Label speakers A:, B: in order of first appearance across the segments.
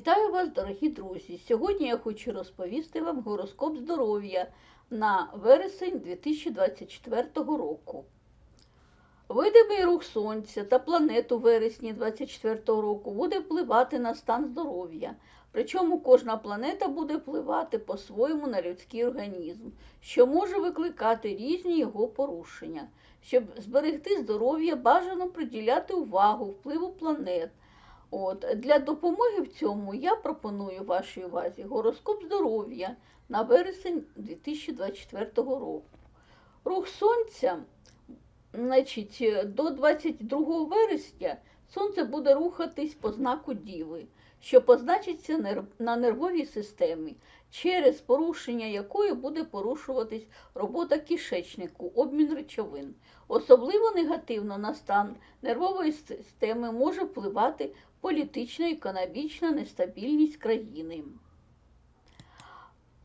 A: Вітаю вас, дорогі друзі! Сьогодні я хочу розповісти вам гороскоп здоров'я на вересень 2024 року. Видимий рух Сонця та планет у вересні 2024 року буде впливати на стан здоров'я. Причому кожна планета буде впливати по-своєму на людський організм, що може викликати різні його порушення. Щоб зберегти здоров'я, бажано приділяти увагу впливу планет. От, для допомоги в цьому я пропоную вашій увазі гороскоп здоров'я на вересень 2024 року. Рух сонця, значить, до 22 вересня сонце буде рухатись по знаку Діви, що позначиться на нервовій системі, через порушення якої буде порушуватись робота кишечнику, обмін речовин. Особливо негативно на стан нервової системи може впливати політична і економічна нестабільність країни.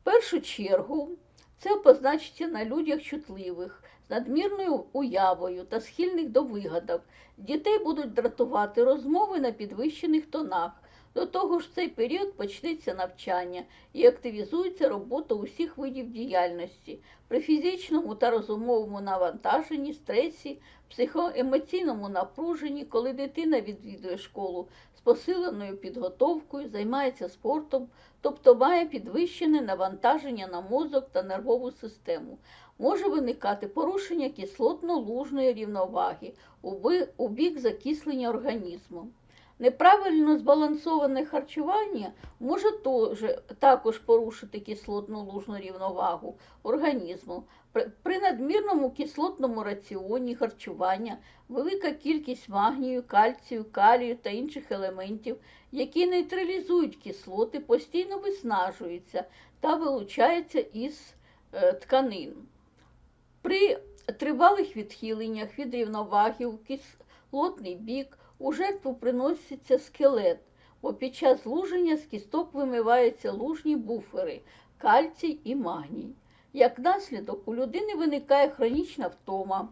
A: В першу чергу це позначиться на людях чутливих, з надмірною уявою та схильних до вигадок. Дітей будуть дратувати розмови на підвищених тонах. До того ж, в цей період почнеться навчання і активізується робота усіх видів діяльності при фізичному та розумовому навантаженні, стресі, психоемоційному напруженні, коли дитина відвідує школу з посиленою підготовкою, займається спортом, тобто має підвищене навантаження на мозок та нервову систему. Може виникати порушення кислотно-лужної рівноваги у бік закислення організму. Неправильно збалансоване харчування може також порушити кислотно-лужну рівновагу організму. При, надмірному кислотному раціоні харчування велика кількість магнію, кальцію, калію та інших елементів, які нейтралізують кислоти, постійно виснажуються та вилучаються із е, тканин. При тривалих відхиленнях від рівноваги у кислотний бік у жертву приноситься скелет, бо під час луження з кісток вимиваються лужні буфери, кальцій і магній. Як наслідок, у людини виникає хронічна втома,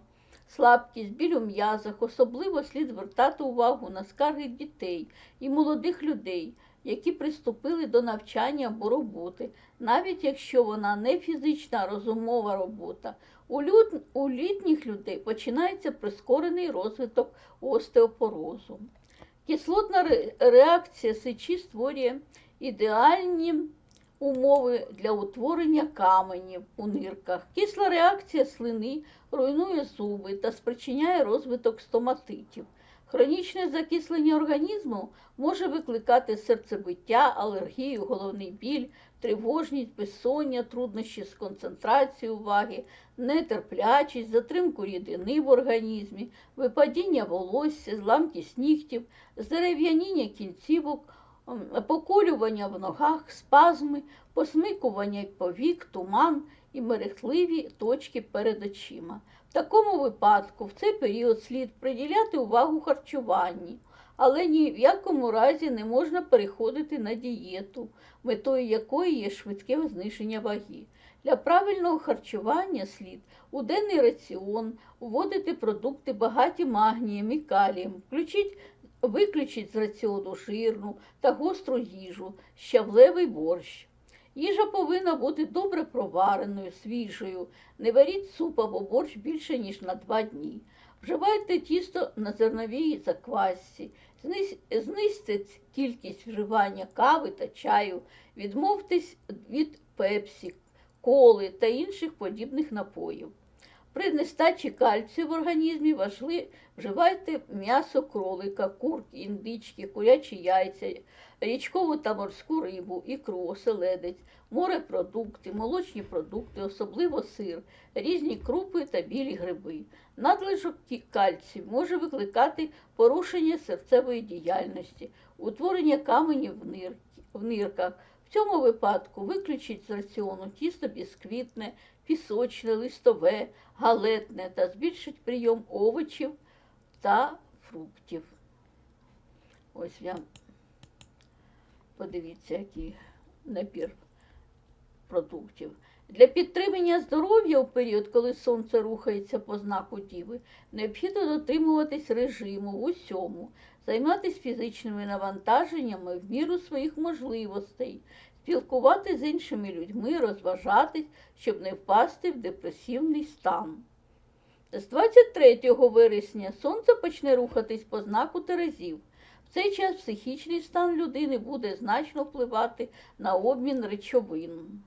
A: слабкість, біль у м'язах, особливо слід звертати увагу на скарги дітей і молодих людей, які приступили до навчання або роботи, навіть якщо вона не фізична, а розумова робота. У, люд... у літніх людей починається прискорений розвиток остеопорозу. Кислотна ре- реакція сечі створює ідеальні умови для утворення каменів у нирках. Кисла реакція слини руйнує зуби та спричиняє розвиток стоматитів. Хронічне закислення організму може викликати серцебиття, алергію, головний біль, тривожність, безсоння, труднощі з концентрацією уваги, нетерплячість, затримку рідини в організмі, випадіння волосся, зламкість нігтів, здерев'яніння кінцівок, поколювання в ногах, спазми, посмикування повік, туман і мерехтливі точки перед очима. В такому випадку в цей період слід приділяти увагу харчуванні, але ні в якому разі не можна переходити на дієту, метою якої є швидке зниження ваги. Для правильного харчування слід у денний раціон вводити продукти багаті магнієм і калієм, виключіть з раціону жирну та гостру їжу, щавлевий борщ. Їжа повинна бути добре провареною, свіжою. Не варіть суп або борщ більше, ніж на два дні. Вживайте тісто на зерновій заквасці. Знизьте кількість вживання кави та чаю. Відмовтесь від пепсі, коли та інших подібних напоїв. При нестачі кальцію в організмі важливо вживайте м'ясо кролика, курки, індички, курячі яйця, річкову та морську рибу, ікру, оселедець, морепродукти, молочні продукти, особливо сир, різні крупи та білі гриби. Надлишок кальцію може викликати порушення серцевої діяльності, утворення каменів в нирках. В цьому випадку виключіть з раціону тісто бісквітне, пісочне, листове, галетне та збільшить прийом овочів та фруктів. Ось я подивіться, який набір продуктів. Для підтримання здоров'я у період, коли сонце рухається по знаку Діви, необхідно дотримуватись режиму в усьому, займатися фізичними навантаженнями в міру своїх можливостей, спілкувати з іншими людьми, розважатись, щоб не впасти в депресивний стан. З 23 вересня сонце почне рухатись по знаку Терезів. В цей час психічний стан людини буде значно впливати на обмін речовин.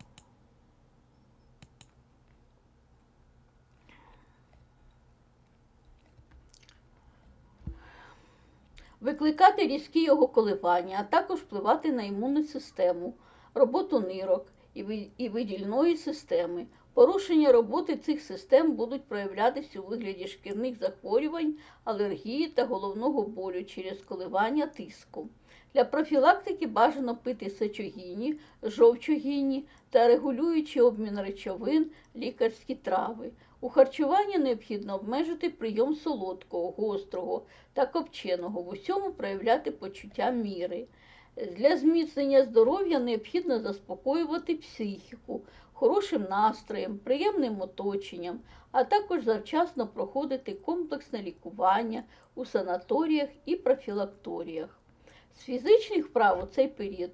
A: Викликати різкі його коливання, а також впливати на імунну систему, роботу нирок і ви- видільної системи. Порушення роботи цих систем будуть проявлятися у вигляді шкірних захворювань, алергії та головного болю через коливання тиску. Для профілактики бажано пити сечогінні, жовчогінні та регулюючи обмін речовин, лікарські трави. У харчуванні необхідно обмежити прийом солодкого, гострого та копченого, в усьому проявляти почуття міри. Для зміцнення здоров'я необхідно заспокоювати психіку, хорошим настроєм, приємним оточенням, а також завчасно проходити комплексне лікування у санаторіях і профілакторіях. З фізичних вправ у цей період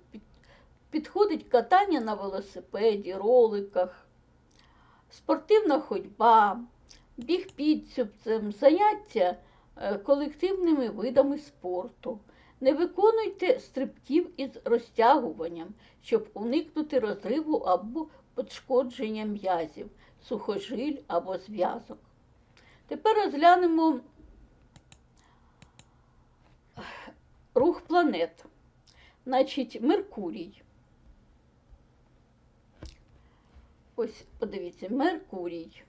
A: підходить катання на велосипеді, роликах, спортивна ходьба, біг підсюбцем, заняття е, колективними видами спорту. Не виконуйте стрибків із розтягуванням, щоб уникнути розриву або пошкодження м'язів, сухожиль або зв'язок. Тепер розглянемо рух планет. Значить, Меркурій. Ось подивіться, Меркурій.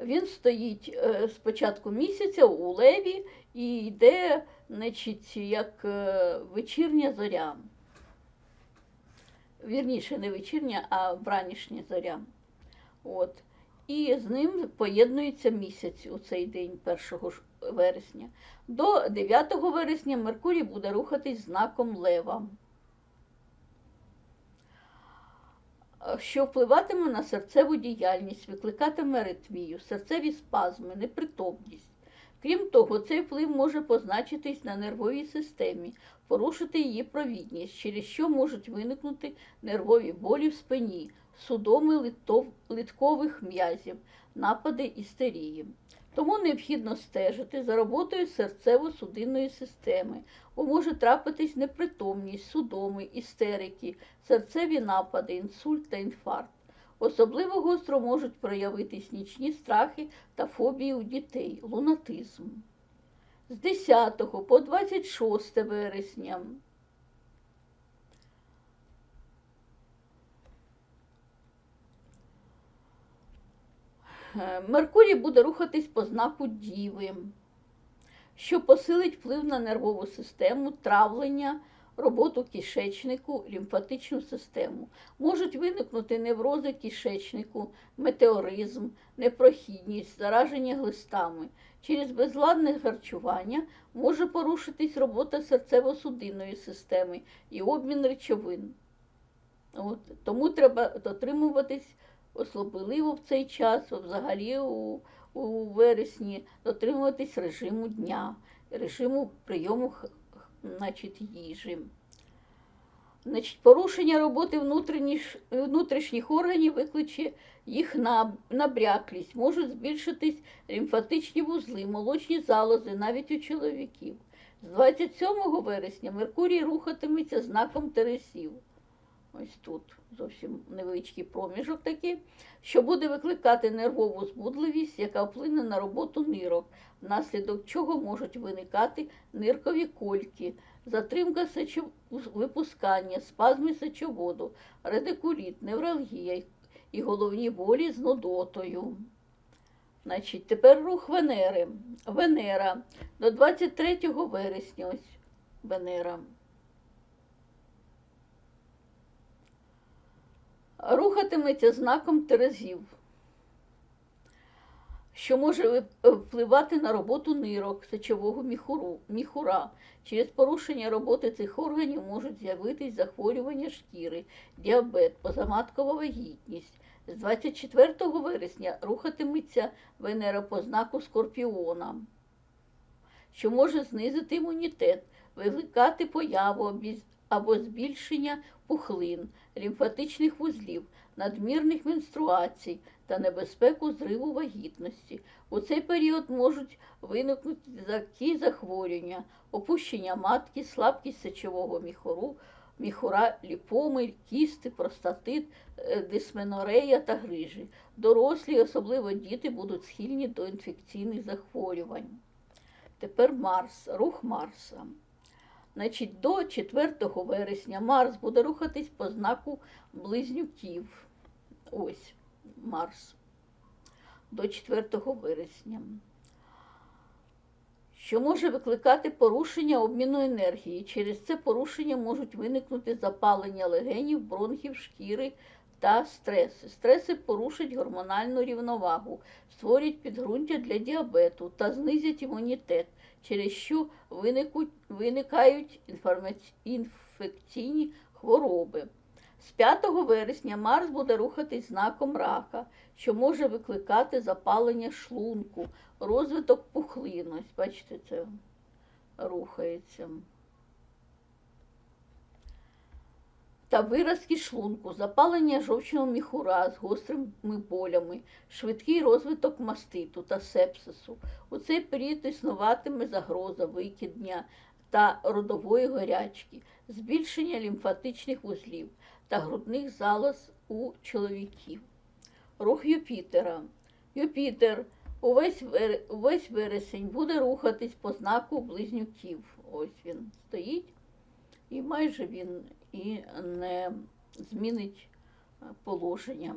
A: Він стоїть е, з початку місяця у леві і йде, значить, як е, вечірня зоря. Вірніше, не вечірня, а вранішня зоря. От. І з ним поєднується місяць у цей день, 1 вересня. До 9 вересня Меркурій буде рухатись знаком лева. Що впливатиме на серцеву діяльність, викликатиме аритмію, серцеві спазми, непритомність. Крім того, цей вплив може позначитись на нервовій системі, порушити її провідність, через що можуть виникнути нервові болі в спині, судоми литкових м'язів, напади істерії. Тому необхідно стежити за роботою серцево-судинної системи, бо може трапитись непритомність, судоми, істерики, серцеві напади, інсульт та інфаркт. Особливо гостро можуть проявитись нічні страхи та фобії у дітей, лунатизм. З 10 по 26 вересня. Меркурій буде рухатись по знаку Діви, що посилить вплив на нервову систему, травлення, роботу кишечнику, лімфатичну систему. Можуть виникнути неврози кишечнику, метеоризм, непрохідність, зараження глистами. Через безладне харчування може порушитись робота серцево-судинної системи і обмін речовин. От. Тому треба дотримуватись особливо в цей час, взагалі у, у вересні, дотримуватись режиму дня, режиму прийому значить, їжі. Значить, порушення роботи внутрішніх, внутрішніх органів викличе їх на, набряклість, можуть збільшитись лімфатичні вузли, молочні залози навіть у чоловіків. З 27 вересня Меркурій рухатиметься знаком Тересів. Ось тут зовсім невеличкий проміжок такий, що буде викликати нервову збудливість, яка вплине на роботу нирок, внаслідок чого можуть виникати ниркові кольки, затримка сечовипускання, спазми сечоводу, редикуліт, невралгія і головні болі з нудотою. Значить, тепер рух Венери. Венера до 23 вересня. Ось Венера. Рухатиметься знаком Терезів, що може впливати на роботу нирок, сечового міхуру, міхура. Через порушення роботи цих органів можуть з'явитись захворювання шкіри, діабет, позаматкова вагітність. З 24 вересня рухатиметься Венера по знаку Скорпіона, що може знизити імунітет, викликати появу або збільшення пухлин, лімфатичних вузлів, надмірних менструацій та небезпеку зриву вагітності. У цей період можуть виникнути такі захворювання, опущення матки, слабкість сечового міхуру, міхура, ліпоми, кісти, простатит, е, дисменорея та грижі. Дорослі, особливо діти, будуть схильні до інфекційних захворювань. Тепер Марс, рух Марса. Значить, до 4 вересня Марс буде рухатись по знаку близнюків. Ось Марс. До 4 вересня. Що може викликати порушення обміну енергії. Через це порушення можуть виникнути запалення легенів, бронхів, шкіри та стреси. Стреси порушать гормональну рівновагу, створять підґрунтя для діабету та знизять імунітет, через що виникають інфекційні хвороби. З 5 вересня Марс буде рухатись знаком рака, що може викликати запалення шлунку, розвиток пухлинності. Бачите, це рухається. Та виразки шлунку, запалення жовчного міхура з гострими болями, швидкий розвиток маститу та сепсису. У цей період існуватиме загроза викидня та родової горячки, збільшення лімфатичних вузлів та грудних залоз у чоловіків. Рух Юпітера. Юпітер увесь, увесь вересень буде рухатись по знаку близнюків. Ось він стоїть, і майже він і не змінить е, положення,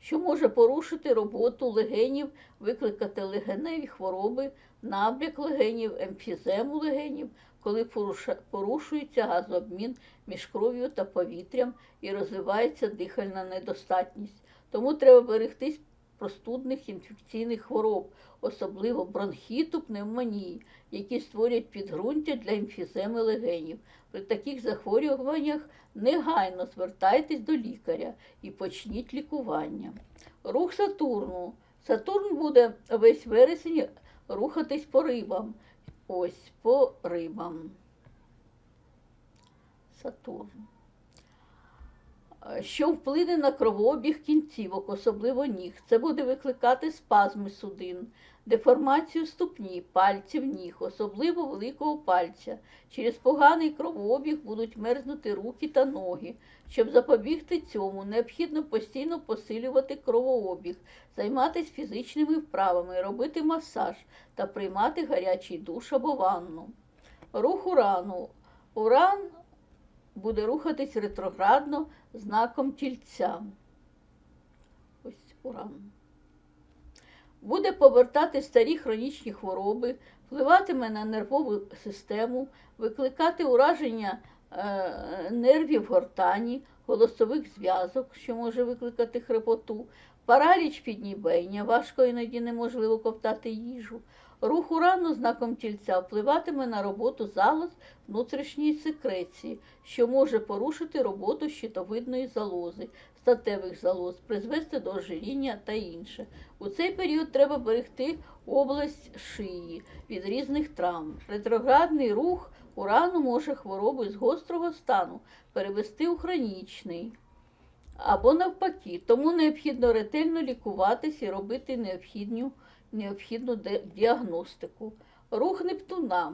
A: що може порушити роботу легенів, викликати легеневі хвороби, набряк легенів, емфізему легенів, коли порушується газообмін між кров'ю та повітрям і розвивається дихальна недостатність. Тому треба берегтись простудних інфекційних хвороб, особливо бронхіту, пневмонії, які створять підґрунтя для емфіземи легенів. При таких захворюваннях негайно звертайтесь до лікаря і почніть лікування. Рух Сатурну. Сатурн буде весь вересень рухатись по рибам. Ось по рибам. Сатурн. Що вплине на кровообіг кінцівок, особливо ніг. Це буде викликати спазми судин, деформацію ступні, пальців ніг, особливо великого пальця. Через поганий кровообіг будуть мерзнути руки та ноги. Щоб запобігти цьому, необхідно постійно посилювати кровообіг, займатися фізичними вправами, робити масаж та приймати гарячий душ або ванну. Рух урану. Уран буде рухатись ретроградно знаком тільця. Ось уран. Буде повертати старі хронічні хвороби, впливатиме на нервову систему, викликати ураження е, нервів гортані, голосових зв'язок, що може викликати хрипоту, параліч піднібення, важко іноді неможливо ковтати їжу. Рух урану знаком тільця впливатиме на роботу залоз внутрішньої секреції, що може порушити роботу щитовидної залози, статевих залоз, призвести до ожиріння та інше. У цей період треба берегти область шиї від різних травм. Ретроградний рух урану може хворобу з гострого стану перевести у хронічний. Або навпаки, тому необхідно ретельно лікуватись і робити необхідну, необхідну діагностику. Рух Нептуна.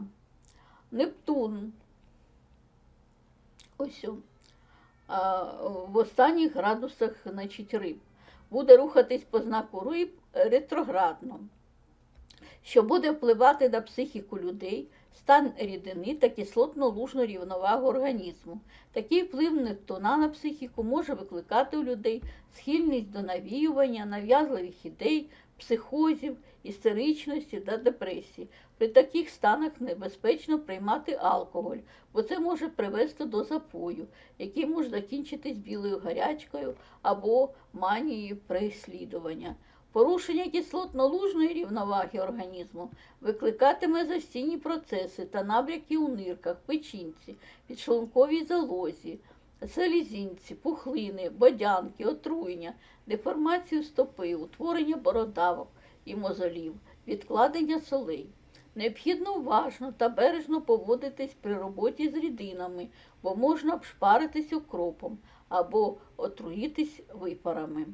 A: Нептун. Ось. В останніх градусах значить, риб. Буде рухатись по знаку риб ретроградно, що буде впливати на психіку людей, стан рідини та кислотно-лужну рівновагу організму. Такий вплив Нептуна на психіку може викликати у людей схильність до навіювання, нав'язливих ідей, психозів, істеричності та депресії. При таких станах небезпечно приймати алкоголь, бо це може привести до запою, який може закінчитись білою гарячкою або манією переслідування. Порушення кислотно-лужної рівноваги організму викликатиме застійні процеси та набряки у нирках, печінці, підшлунковій залозі, селезінці, пухлини, бодянки, отруєння, деформацію стопи, утворення бородавок і мозолів, відкладення солей. Необхідно уважно та бережно поводитись при роботі з рідинами, бо можна обшпаритись укропом або отруїтись випарами.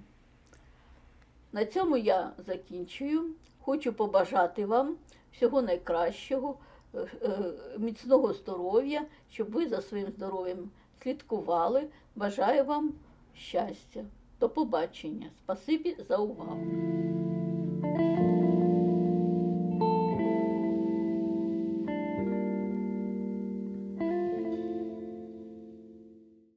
A: На цьому я закінчую. Хочу побажати вам всього найкращого, е, е, міцного здоров'я, щоб ви за своїм здоров'ям слідкували. Бажаю вам щастя. До побачення. Спасибі за увагу.